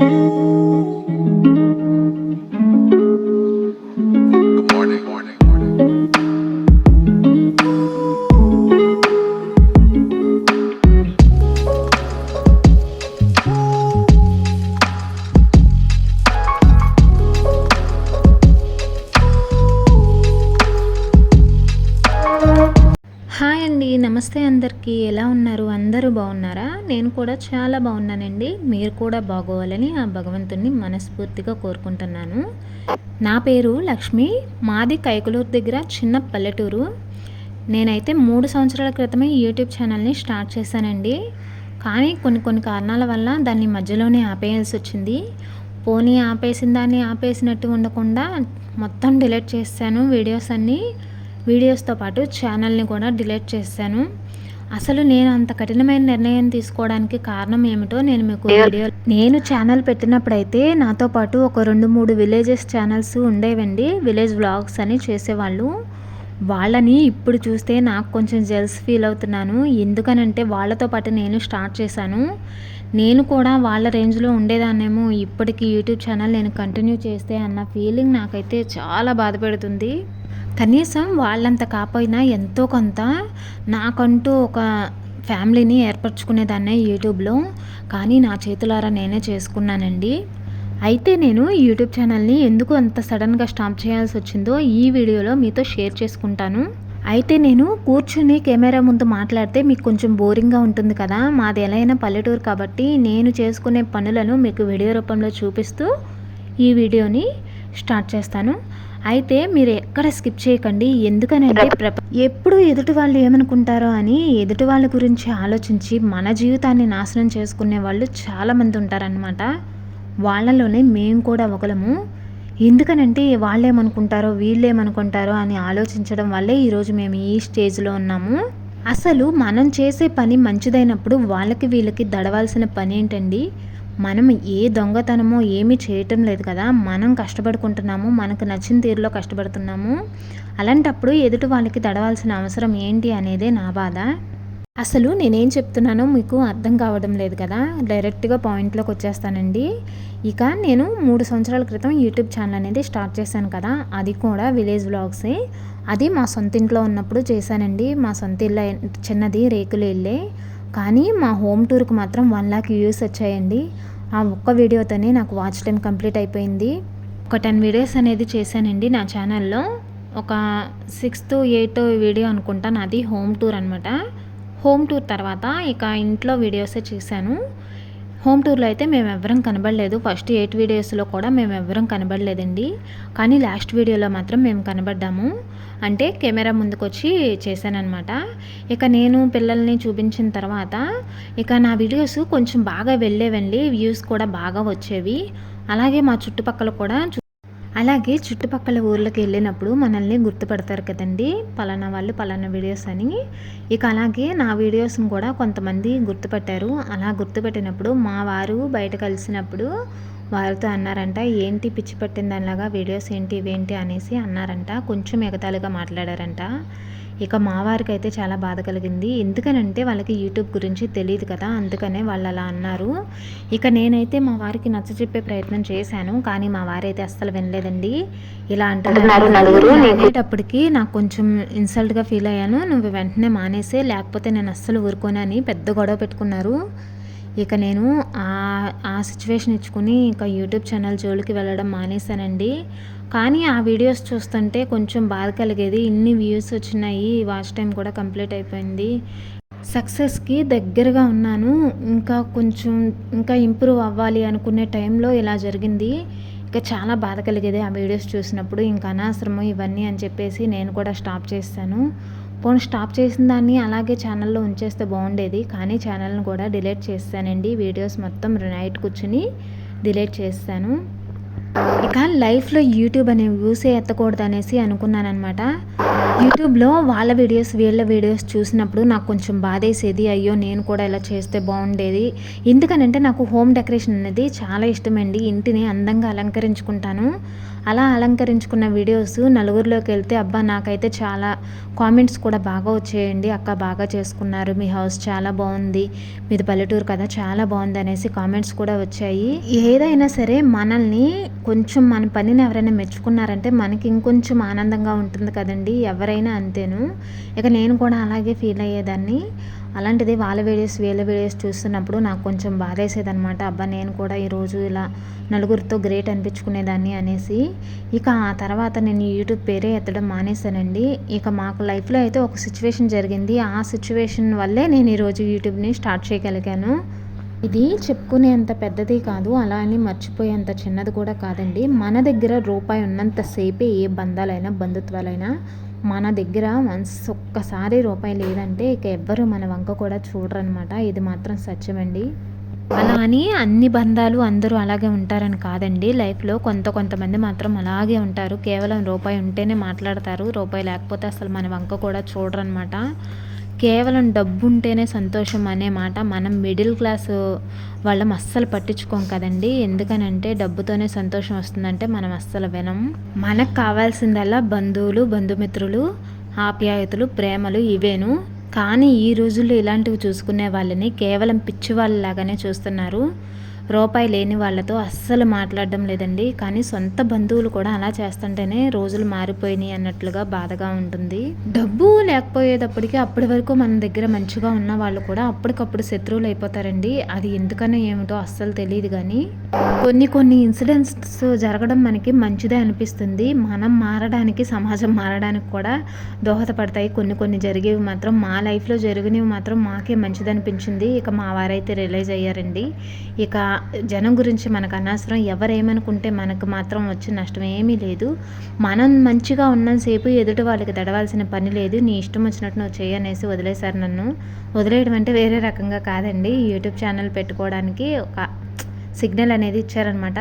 Música అందరికీ ఎలా ఉన్నారు? అందరూ బాగున్నారా? నేను కూడా చాలా బాగున్నానండి. మీరు కూడా బాగోవాలని ఆ భగవంతుని మనస్ఫూర్తిగా కోరుకుంటున్నాను. నా పేరు లక్ష్మి. మాది కైకలూరు దగ్గర చిన్న పల్లెటూరు. నేనైతే మూడు సంవత్సరాల క్రితమే యూట్యూబ్ ఛానల్ని స్టార్ట్ చేశానండి. కానీ కొన్ని కొన్ని కారణాల వల్ల దాన్ని మధ్యలోనే ఆపేయాల్సి వచ్చింది. పోనీ ఆపేసిన దాన్ని ఆపేసినట్టు ఉండకుండా మొత్తం డిలీట్ చేశాను వీడియోస్ అన్నీ. వీడియోస్తో పాటు ఛానల్ని కూడా డిలీట్ చేశాను. అసలు నేను అంత కఠినమైన నిర్ణయం తీసుకోవడానికి కారణం ఏమిటో నేను మీకు వీడియో నేను ఛానల్ పెట్టినప్పుడైతే నాతో పాటు ఒక రెండు మూడు విలేజెస్ ఛానల్స్ ఉండేవండి. విలేజ్ వ్లాగ్స్ అని చేసేవాళ్ళు. వాళ్ళని ఇప్పుడు చూస్తే నాకు కొంచెం జెల్స్ ఫీల్ అవుతున్నాను. ఎందుకనంటే వాళ్ళతో పాటు నేను స్టార్ట్ చేశాను. నేను కూడా వాళ్ళ రేంజ్లో ఉండేదాన్నేమో. ఇప్పటికి యూట్యూబ్ ఛానల్ నేను కంటిన్యూ చేస్తే అన్న ఫీలింగ్ నాకైతే చాలా బాధ పెడుతుంది. కనీసం వాళ్ళంత కాకపోయినా ఎంతో కొంత నాకంటూ ఒక ఫ్యామిలీని ఏర్పరచుకునేదాన్నే యూట్యూబ్లో. కానీ నా చేతులారా నేనే చేసుకున్నానండి. అయితే నేను యూట్యూబ్ ఛానల్ని ఎందుకు అంత సడన్గా స్టాప్ చేయాల్సి వచ్చిందో ఈ వీడియోలో మీతో షేర్ చేసుకుంటాను. అయితే నేను కూర్చుని కెమెరా ముందు మాట్లాడితే మీకు కొంచెం బోరింగ్గా ఉంటుంది కదా. మాది ఎలా అయినా పల్లెటూరు కాబట్టి నేను చేసుకునే పనులను మీకు వీడియో రూపంలో చూపిస్తూ ఈ వీడియోని స్టార్ట్ చేస్తాను. అయితే మీరు ఎక్కడ స్కిప్ చేయకండి. ఎందుకనంటే ప్రప ఎప్పుడు ఎదుటి వాళ్ళు ఏమనుకుంటారో అని ఎదుటి వాళ్ళ గురించి ఆలోచించి మన జీవితాన్ని నాశనం చేసుకునే వాళ్ళు చాలామంది ఉంటారనమాట వాళ్ళలోనే మేము కూడా ఒకలము. ఎందుకనంటే వాళ్ళేమనుకుంటారో వీళ్ళేమనుకుంటారో అని ఆలోచించడం వల్లే ఈరోజు మేము ఈ స్టేజ్లో ఉన్నాము. అసలు మనం చేసే పని మంచిదైనప్పుడు వాళ్ళకి వీళ్ళకి దడవాల్సిన పని ఏంటండి మనం ఏ దొంగతనమో ఏమీ చేయటం లేదు కదా. మనం కష్టపడుకుంటున్నాము మనకు నచ్చిన తీరులో కష్టపడుతున్నాము. అలాంటప్పుడు ఎదుటి వాళ్ళకి తడవాల్సిన అవసరం ఏంటి అనేదే నా బాధ. అసలు నేనేం చెప్తున్నానో మీకు అర్థం కావడం లేదు కదా. డైరెక్ట్గా పాయింట్లోకి వచ్చేస్తానండి. ఇక నేను మూడు సంవత్సరాల క్రితం యూట్యూబ్ ఛానల్ అనేది స్టార్ట్ చేశాను కదా. అది కూడా విలేజ్ వ్లాగ్సే. అది మా సొంత ఇంట్లో ఉన్నప్పుడు చేశానండి. మా సొంత ఇల్లు చిన్నది రేకుల ఇల్లే కానీ మా హోమ్ టూర్కి మాత్రం వన్ లాక్ వ్యూస్ వచ్చాయండి. ఆ ఒక్క వీడియోతోనే నాకు వాచ్ టైం కంప్లీట్ అయిపోయింది. ఒక టెన్ వీడియోస్ అనేది చేశానండి నా ఛానల్లో ఒక సిక్స్త్ ఎయిత్ వీడియో అనుకుంటా నాది హోమ్ టూర్ అనమాట హోమ్ టూర్ తర్వాత ఇక ఇంట్లో వీడియోసే చేశాను. హోమ్ టూర్లో అయితే మేము ఎవరం కనబడలేదు. ఫస్ట్ ఎయిట్ వీడియోస్లో కూడా మేము ఎవరం కనబడలేదండి. కానీ లాస్ట్ వీడియోలో మాత్రం మేము కనబడ్డాము. అంటే కెమెరా ముందుకు వచ్చి చేశానమాట ఇక నేను పిల్లల్ని చూపించిన తర్వాత ఇక నా వీడియోస్ కొంచెం బాగా వెళ్ళేవండి. వ్యూస్ కూడా బాగా వచ్చేవి. అలాగే మా చుట్టుపక్కల కూడా అలాగే చుట్టుపక్కల ఊర్లకు వెళ్ళినప్పుడు మనల్ని గుర్తుపడతారు కదండి. పలానా వాళ్ళు పలానా వీడియోస్ అని. ఇక అలాగే నా వీడియోస్ని కూడా కొంతమంది గుర్తుపట్టారు. అలా గుర్తుపెట్టినప్పుడు మా వారు బయట కలిసినప్పుడు వారితో అన్నారంట ఏంటి పిచ్చి పట్టిన దానిలాగా వీడియోస్ ఏంటి ఇవేంటి? అనేసి అన్నారంట. కొంచెం ఎగతాళిగా మాట్లాడారంట. ఇక మా వారికి అయితే చాలా బాధ కలిగింది. ఎందుకనంటే వాళ్ళకి యూట్యూబ్ గురించి తెలియదు కదా అందుకనే వాళ్ళు అలా అన్నారు. ఇక నేనైతే మా వారికి నచ్చ చెప్పే ప్రయత్నం చేశాను కానీ మా వారైతే అస్సలు వినలేదండి. ఇలా అంటున్నారు. అనేటప్పటికి నాకు కొంచెం ఇన్సల్ట్గా ఫీల్ అయ్యాను. నువ్వు వెంటనే మానేసే లేకపోతే నేను అస్సలు ఊరుకోనని పెద్ద గొడవ పెట్టుకున్నారు. ఇక నేను ఆ ఆ సిచ్యువేషన్ ఇచ్చుకుని ఇంకా యూట్యూబ్ ఛానల్ జోలికి వెళ్ళడం మానేశానండి. కానీ ఆ వీడియోస్ చూస్తుంటే కొంచెం బాధ కలిగేది. ఇన్ని వ్యూస్ వచ్చినాయి. వాచ్ టైం కూడా కంప్లీట్ అయిపోయింది. సక్సెస్కి దగ్గరగా ఉన్నాను. ఇంకా కొంచెం ఇంకా ఇంప్రూవ్ అవ్వాలి అనుకునే టైంలో ఇలా జరిగింది. ఇంకా చాలా బాధ కలిగేది ఆ వీడియోస్ చూసినప్పుడు. ఇంకా అనవసరము ఇవన్నీ అని చెప్పేసి నేను కూడా స్టాప్ చేస్తాను పోనీ స్టాప్ చేసిన దాన్ని అలాగే ఛానల్లో ఉంచేస్తే బాగుండేది. కానీ ఛానల్ని కూడా డిలీట్ చేస్తానండి వీడియోస్ మొత్తం నైట్ కూర్చుని డిలీట్ చేస్తాను ఇక లైఫ్లో యూట్యూబ్ అనే యూసే ఎత్తకూడదు అనేసి అనుకున్నానమాట యూట్యూబ్లో వాళ్ళ వీడియోస్ వీళ్ళ వీడియోస్ చూసినప్పుడు నాకు కొంచెం బాధేసేది అయ్యో నేను కూడా ఇలా చేస్తే బాగుండేది. ఎందుకనంటే నాకు హోమ్ డెకరేషన్ అనేది చాలా ఇష్టమండి. ఇంటిని అందంగా అలంకరించుకుంటాను. అలా అలంకరించుకున్న వీడియోస్ నలుగురిలోకి వెళ్తే అబ్బా నాకైతే చాలా కామెంట్స్ కూడా బాగా వచ్చేయండి. అక్క బాగా చేసుకున్నారు. మీ హౌస్ చాలా బాగుంది. మీది పల్లెటూరు కదా చాలా బాగుంది అనేసి కామెంట్స్ కూడా వచ్చాయి. ఏదైనా సరే మనల్ని కొంచెం మన పనిని ఎవరైనా మెచ్చుకున్నారంటే మనకి ఇంకొంచెం ఆనందంగా ఉంటుంది కదండి. ఎవరైనా అంతేను. ఇక నేను కూడా అలాగే ఫీల్ అయ్యేదాన్ని. అలాంటిది వాళ్ళ వీడియోస్ వీళ్ళ వీడియోస్ చూస్తున్నప్పుడు నాకు కొంచెం బాధేసేదనమాట అబ్బా నేను కూడా ఈరోజు ఇలా నలుగురితో గ్రేట్ అనిపించుకునేదాన్ని అనేసి. ఇక ఆ తర్వాత నేను యూట్యూబ్ పేరే ఎత్తడం మానేశానండి. ఇక మాకు లైఫ్లో అయితే ఒక సిచ్యువేషన్ జరిగింది. ఆ సిచ్యువేషన్ వల్లే నేను ఈరోజు యూట్యూబ్ని స్టార్ట్ చేయగలిగాను. ఇది చెప్పుకునేంత పెద్దది కాదు అలా అని మర్చిపోయేంత చిన్నది కూడా కాదండి. మన దగ్గర రూపాయి ఉన్నంతసేపే ఏ బంధాలైనా బంధుత్వాలైనా మన దగ్గర వన్స్ ఒక్కసారి రూపాయి లేదంటే ఇక ఎవ్వరు మన వంక కూడా చూడరనమాట. ఇది మాత్రం సత్యమండి. అలా అని అన్ని బంధాలు అందరూ అలాగే ఉంటారని కాదండి. లైఫ్లో కొంత కొంతమంది మాత్రం అలాగే ఉంటారు. కేవలం రూపాయి ఉంటేనే మాట్లాడతారు. రూపాయి లేకపోతే అసలు మన వంక కూడా చూడరనమాట. కేవలం డబ్బు ఉంటేనే సంతోషం అనే మాట మనం మిడిల్ క్లాస్ వాళ్ళం అస్సలు పట్టించుకోం కదండి. ఎందుకనంటే డబ్బుతోనే సంతోషం వస్తుందంటే మనం అస్సలు వినం. మనకు కావాల్సిందల్లా బంధువులు బంధుమిత్రులు ఆప్యాయతలు ప్రేమలు ఇవేను. కానీ ఈ రోజుల్లో ఇలాంటివి చూసుకునే వాళ్ళని కేవలం పిచ్చి వాళ్ళలాగానే చూస్తున్నారు. రూపాయి లేని వాళ్ళతో అస్సలు మాట్లాడడం లేదండి. కానీ సొంత బంధువులు కూడా అలా చేస్తుంటేనే రోజులు మారిపోయినాయి అన్నట్లుగా బాధగా ఉంటుంది. డబ్బు లేకపోయేటప్పటికి అప్పటి వరకు మన దగ్గర మంచిగా ఉన్న వాళ్ళు కూడా అప్పటికప్పుడు శత్రువులు అయిపోతారండి. అది ఎందుకనో ఏమిటో అస్సలు తెలియదు కానీ కొన్ని కొన్ని ఇన్సిడెంట్స్ జరగడం మనకి మంచిదే అనిపిస్తుంది. మనం మారడానికి సమాజం మారడానికి కూడా దోహదపడతాయి. కొన్ని కొన్ని జరిగేవి మాత్రం మా లైఫ్లో జరిగినవి మాత్రం మాకే మంచిది అనిపించింది ఇక మా వారైతే రిలైజ్ అయ్యారండి. ఇక జనం గురించి మనకు అనవసరం. ఎవరేమనుకుంటే మనకు మాత్రం వచ్చే నష్టం ఏమీ లేదు. మనం మంచిగా ఉన్నంతసేపు ఎదుటి వాళ్ళకి తడవాల్సిన పని లేదు. నీ ఇష్టం వచ్చినట్టు నువ్వు చేయనేసి వదిలేశారు నన్ను. వదిలేయడం అంటే వేరే రకంగా కాదండి. యూట్యూబ్ ఛానల్ పెట్టుకోవడానికి ఒక సిగ్నల్ అనేది ఇచ్చారనమాట.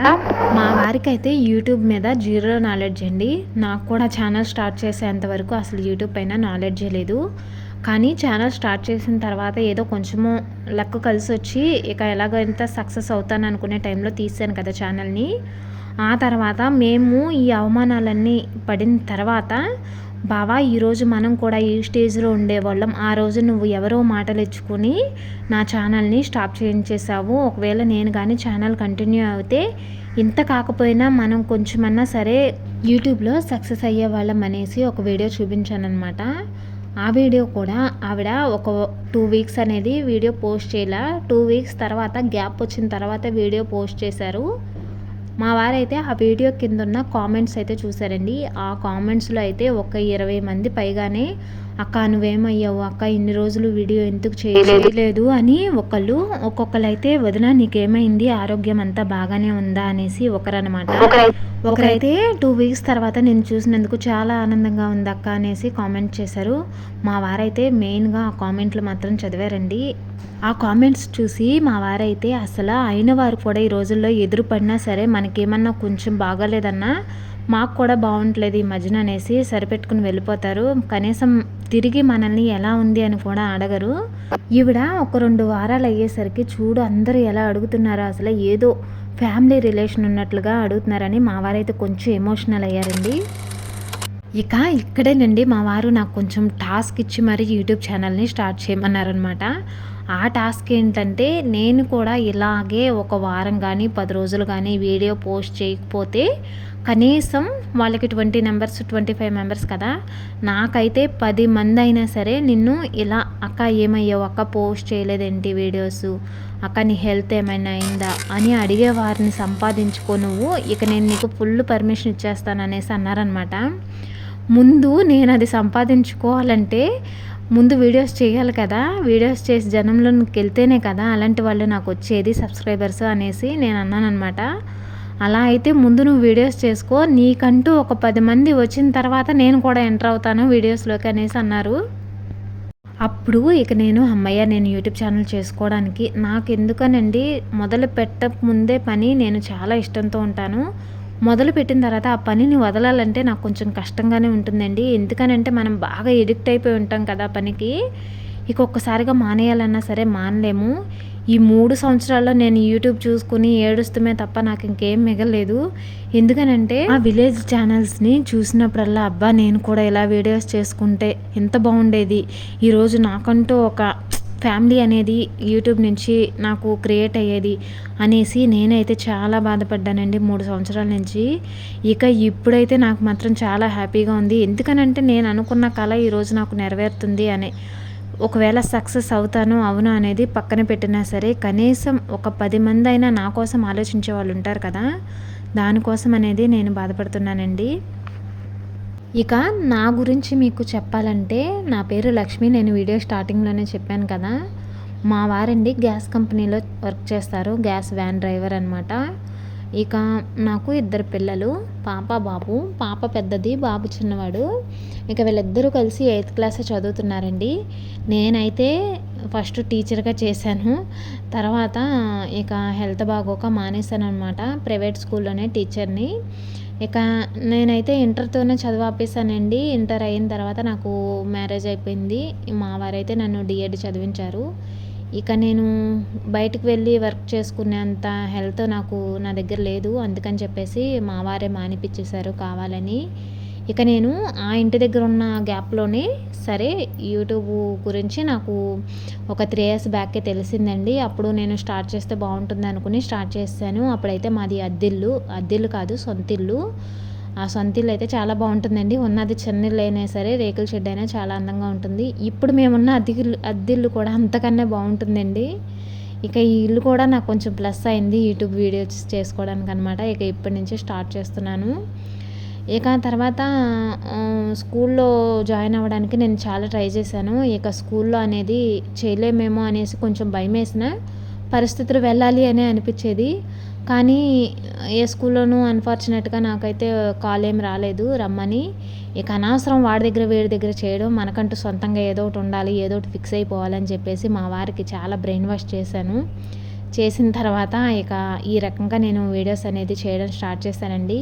మా వారికి అయితే యూట్యూబ్ మీద జీరో నాలెడ్జ్ అండి. నాకు కూడా ఛానల్ స్టార్ట్ చేసేంత వరకు అసలు యూట్యూబ్ పైన నాలెడ్జ్ లేదు. కానీ ఛానల్ స్టార్ట్ చేసిన తర్వాత ఏదో కొంచెము లక్ కలిసి వచ్చి ఇక ఎలాగైతే సక్సెస్ అవుతాను అనుకునే టైంలో తీసాను కదా ఛానల్ని. ఆ తర్వాత మేము ఈ అవమానాలన్నీ పడిన తర్వాత బావా ఈరోజు మనం కూడా ఈ స్టేజ్లో ఉండేవాళ్ళం. ఆ రోజు నువ్వు ఎవరో మాటలు ఇచ్చుకుని నా ఛానల్ని స్టాప్ చేయించేసావు ఒకవేళ నేను కానీ ఛానల్ కంటిన్యూ అయితే ఇంత కాకపోయినా మనం కొంచెమన్నా సరే యూట్యూబ్లో సక్సెస్ అయ్యే వాళ్ళం అనేసి ఒక వీడియో చూపించాను అనమాట ఆ వీడియో కూడా ఆవిడ ఒక టూ వీక్స్ అనేది వీడియో పోస్ట్ చేయాల. టూ వీక్స్ తర్వాత గ్యాప్ వచ్చిన తర్వాత వీడియో పోస్ట్ చేశారు. మా వారైతే ఆ వీడియో కింద ఉన్న కామెంట్స్ అయితే చూసారండి ఆ కామెంట్స్లో అయితే ఒక ఇరవై మంది పైగానే అక్క నువ్వేమయ్యావు? అక్క ఇన్ని రోజులు వీడియో ఎందుకు చేయలేదు అని ఒకళ్ళు ఒక్కొక్కరు అయితే వదిన నీకేమైంది? ఆరోగ్యం అంతా బాగానే ఉందా? అనేసి ఒకరనమాట ఒకరైతే టూ వీక్స్ తర్వాత నేను చూసినందుకు చాలా ఆనందంగా ఉంది అక్క అనేసి కామెంట్ చేశారు. మా వారైతే మెయిన్గా ఆ కామెంట్లు మాత్రం చదివారండి. ఆ కామెంట్స్ చూసి మా వారైతే అసలు అయిన వారు కూడా ఈ రోజుల్లో ఎదురుపడినా సరే మనకేమన్నా కొంచెం బాగాలేదన్నా మాకు కూడా బాగుంటలేదు ఈ మధ్యన అనేసి సరిపెట్టుకుని వెళ్ళిపోతారు. కనీసం తిరిగి మనల్ని ఎలా ఉంది అని కూడా అడగరు. ఈవిడ ఒక రెండు వారాలు అయ్యేసరికి చూడు అందరూ ఎలా అడుగుతున్నారో అసలు ఏదో ఫ్యామిలీ రిలేషన్ ఉన్నట్లుగా అడుగుతున్నారని మా వారైతే కొంచెం ఎమోషనల్ అయ్యారండి. ఇక ఇక్కడేనండి మా వారు నాకు కొంచెం టాస్క్ ఇచ్చి మరి యూట్యూబ్ ఛానల్ని స్టార్ట్ చేయమన్నారనమాట ఆ టాస్క్ ఏంటంటే నేను కూడా ఇలాగే ఒక వారం కానీ పది రోజులు కానీ వీడియో పోస్ట్ చేయకపోతే కనీసం వాళ్ళకి twenty members twenty five members కదా. నాకైతే పది మంది అయినా సరే నిన్ను ఇలా అక్క ఏమయ్యావు? అక్క పోస్ట్ చేయలేదేంటి వీడియోస్? అక్క నీ హెల్త్ ఏమైనా అయిందా? అని అడిగే వారిని సంపాదించుకో నువ్వు. ఇక నేను నీకు ఫుల్ పర్మిషన్ ఇచ్చేస్తాను అనేసి అన్నారనమాట ముందు నేను అది సంపాదించుకోవాలంటే ముందు వీడియోస్ చేయాలి కదా. వీడియోస్ చేసి జనంలోకి వెళ్తేనే కదా అలాంటి వాళ్ళు నాకు వచ్చేది సబ్స్క్రైబర్స్ అనేసి నేను అన్నానమాట అలా అయితే ముందు నువ్వు వీడియోస్ చేసుకో. నీకంటూ ఒక పది మంది వచ్చిన తర్వాత నేను కూడా ఎంటర్ అవుతాను వీడియోస్లోకి అనేసి అన్నారు. అప్పుడు ఇక నేను అమ్మయ్య నేను యూట్యూబ్ ఛానల్ చేసుకోవడానికి నాకు ఎందుకనండి మొదలు పెట్టక ముందే పని నేను చాలా ఇష్టంతో ఉంటాను. మొదలు పెట్టిన తర్వాత ఆ పనిని వదలాలంటే నాకు కొంచెం కష్టంగానే ఉంటుందండి. ఎందుకనంటే మనం బాగా ఎడిక్ట్ అయిపోయి ఉంటాం కదా పనికి. ఇక ఒక్కసారిగా మానేయాలన్నా సరే మానలేము. ఈ మూడు సంవత్సరాల్లో నేను యూట్యూబ్ చూసుకుని ఏడుస్తుమే తప్ప నాకు ఇంకేం మిగలేదు. ఎందుకనంటే ఆ విలేజ్ ఛానల్స్ని చూసినప్పుడల్లా అబ్బా నేను కూడా ఇలా వీడియోస్ చేసుకుంటే ఎంత బాగుండేది. ఈరోజు నాకంటూ ఒక ఫ్యామిలీ అనేది యూట్యూబ్ నుంచి నాకు క్రియేట్ అయ్యేది అనేసి నేనైతే చాలా బాధపడ్డానండి మూడు సంవత్సరాల నుంచి. ఇక ఇప్పుడైతే నాకు మాత్రం చాలా హ్యాపీగా ఉంది. ఎందుకనంటే నేను అనుకున్న కళ ఈరోజు నాకు నెరవేరుతుంది అనే ఒకవేళ సక్సెస్ అవుతాను అవును అనేది పక్కన పెట్టినా సరే కనీసం ఒక పది మంది అయినా నా కోసం ఆలోచించే వాళ్ళు ఉంటారు కదా. దానికోసం అనేది నేను బాధపడుతున్నానండి. ఇక నా గురించి మీకు చెప్పాలంటే నా పేరు లక్ష్మి. నేను వీడియో స్టార్టింగ్లోనే చెప్పాను కదా. మా వారండి గ్యాస్ కంపెనీలో వర్క్ చేస్తారు. గ్యాస్ వ్యాన్ డ్రైవర్ అనమాట ఇక నాకు ఇద్దరు పిల్లలు పాప బాబు పాప పెద్దది బాబు చిన్నవాడు. ఇక వీళ్ళిద్దరూ కలిసి ఎయిత్ క్లాస్ చదువుతున్నారండి. నేనైతే ఫస్ట్ టీచర్గా చేశాను. తర్వాత ఇక హెల్త్ బాగోక మానేశాను అనమాట ప్రైవేట్ స్కూల్లోనే టీచర్ని. ఇక నేనైతే ఇంటర్తోనే చదువు ఇంటర్ అయిన తర్వాత నాకు మ్యారేజ్ అయిపోయింది. మా వారైతే నన్ను డిఎడ్ చదివించారు. ఇక నేను బయటకు వెళ్ళి వర్క్ చేసుకునేంత హెల్త్ నాకు నా దగ్గర లేదు. అందుకని చెప్పేసి మా వారే మానిపించేశారు కావాలని. ఇక నేను ఆ ఇంటి దగ్గర ఉన్న గ్యాప్లోనే సరే యూట్యూబ్ గురించి నాకు ఒక త్రీ ఇయర్స్ బ్యాకే తెలిసిందండి. అప్పుడు నేను స్టార్ట్ చేస్తే బాగుంటుంది అనుకుని స్టార్ట్ చేశాను. అప్పుడైతే మాది అద్దిల్లు. అద్దిల్లు కాదు సొంతిల్లు. ఆ సొంతిల్లు అయితే చాలా బాగుంటుందండి. ఉన్నది చెన్నీళ్ళు అయినా సరే రేకుల షెడ్ అయినా చాలా అందంగా ఉంటుంది. ఇప్పుడు మేమున్న అద్దెలు అద్దిల్లు కూడా అంతకన్నా బాగుంటుందండి. ఇక ఈ ఇల్లు కూడా నాకు కొంచెం ప్లస్ అయింది యూట్యూబ్ వీడియోస్ చేసుకోవడానికి అనమాట ఇక ఇప్పటి నుంచి స్టార్ట్ చేస్తున్నాను. ఇక తర్వాత స్కూల్లో జాయిన్ అవ్వడానికి నేను చాలా ట్రై చేశాను. ఇక స్కూల్లో అనేది చేయలేమేమో అనేసి కొంచెం భయం వేసిన పరిస్థితులు వెళ్ళాలి అనే అనిపించేది. కానీ ఏ స్కూల్లోనూ అన్ఫార్చునేట్గా నాకైతే కాల్ ఏం రాలేదు. రమ్మని. ఇక అనవసరం వాడి దగ్గర వీడి దగ్గర చేయడం. మనకంటూ సొంతంగా ఏదో ఒకటి ఉండాలి ఏదో ఒకటి ఫిక్స్ అయిపోవాలని చెప్పేసి మా వారికి చాలా బ్రెయిన్ వాష్ చేశాను. చేసిన తర్వాత ఇక ఈ రకంగా నేను వీడియోస్ అనేది చేయడం స్టార్ట్ చేశానండి.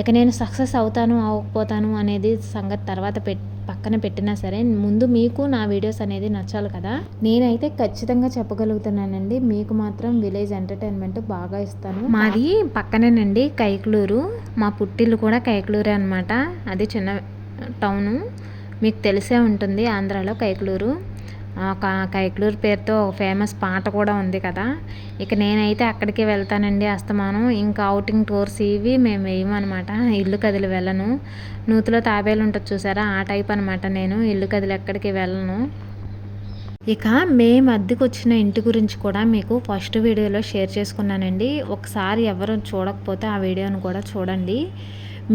ఇక నేను సక్సెస్ అవుతాను అవ్వకపోతాను అనేది సంగతి తర్వాత పెట్ పక్కన పెట్టినా సరే ముందు మీకు నా వీడియోస్ అనేది నచ్చాలి కదా? నేనైతే ఖచ్చితంగా చెప్పగలుగుతున్నానండి. మీకు మాత్రం విలేజ్ ఎంటర్టైన్మెంట్ బాగా ఇస్తాను. మాది పక్కనేనండి కైకలూరు. మా పుట్టిల్లు కూడా కైకలూరే అనమాట అది చిన్న టౌను. మీకు తెలిసే ఉంటుంది ఆంధ్రాలో కైకలూరు. కైక్లూరు పేరుతో ఒక ఫేమస్ పాట కూడా ఉంది కదా. ఇక నేనైతే అక్కడికి వెళ్తానండి అస్తమానం. ఇంకా అవుటింగ్ టూర్స్ ఇవి మేము వేయమనమాట ఇల్లు కదిలి వెళ్ళను. నూతిలో తాబేలు ఉంటుంది చూసారా? ఆ టైప్ అనమాట నేను. ఇల్లు కదిలి ఎక్కడికి వెళ్ళను. ఇక మేము అద్దెకు వచ్చిన ఇంటి గురించి కూడా మీకు ఫస్ట్ వీడియోలో షేర్ చేసుకున్నానండి. ఒకసారి ఎవరు చూడకపోతే ఆ వీడియోను కూడా చూడండి.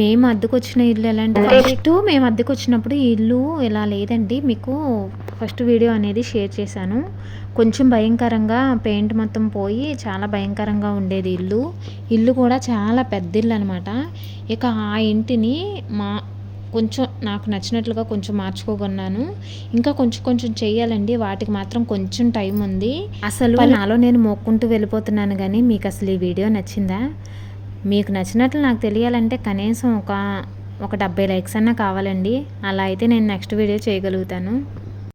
మేము అద్దెకు వచ్చిన ఇల్లు ఎలాంటి ఫస్ట్ మేము అద్దెకు వచ్చినప్పుడు ఈ ఇల్లు ఇలా లేదండి. మీకు ఫస్ట్ వీడియో అనేది షేర్ చేశాను. కొంచెం భయంకరంగా పెయింట్ మొత్తం పోయి చాలా భయంకరంగా ఉండేది ఇల్లు. ఇల్లు కూడా చాలా పెద్ద ఇల్లు అనమాట ఇక ఆ ఇంటిని మా కొంచెం నాకు నచ్చినట్లుగా కొంచెం మార్చుకోగొన్నాను. ఇంకా కొంచెం కొంచెం చెయ్యాలండి వాటికి మాత్రం కొంచెం టైం ఉంది. అసలు నాలో నేను మొక్కుంటూ వెళ్ళిపోతున్నాను కానీ మీకు అసలు ఈ వీడియో నచ్చిందా? మీకు నచ్చినట్లు నాకు తెలియాలంటే కనీసం ఒక ఒక డెబ్బై లైక్స్ అన్నా కావాలండి. అలా అయితే నేను నెక్స్ట్ వీడియో చేయగలుగుతాను.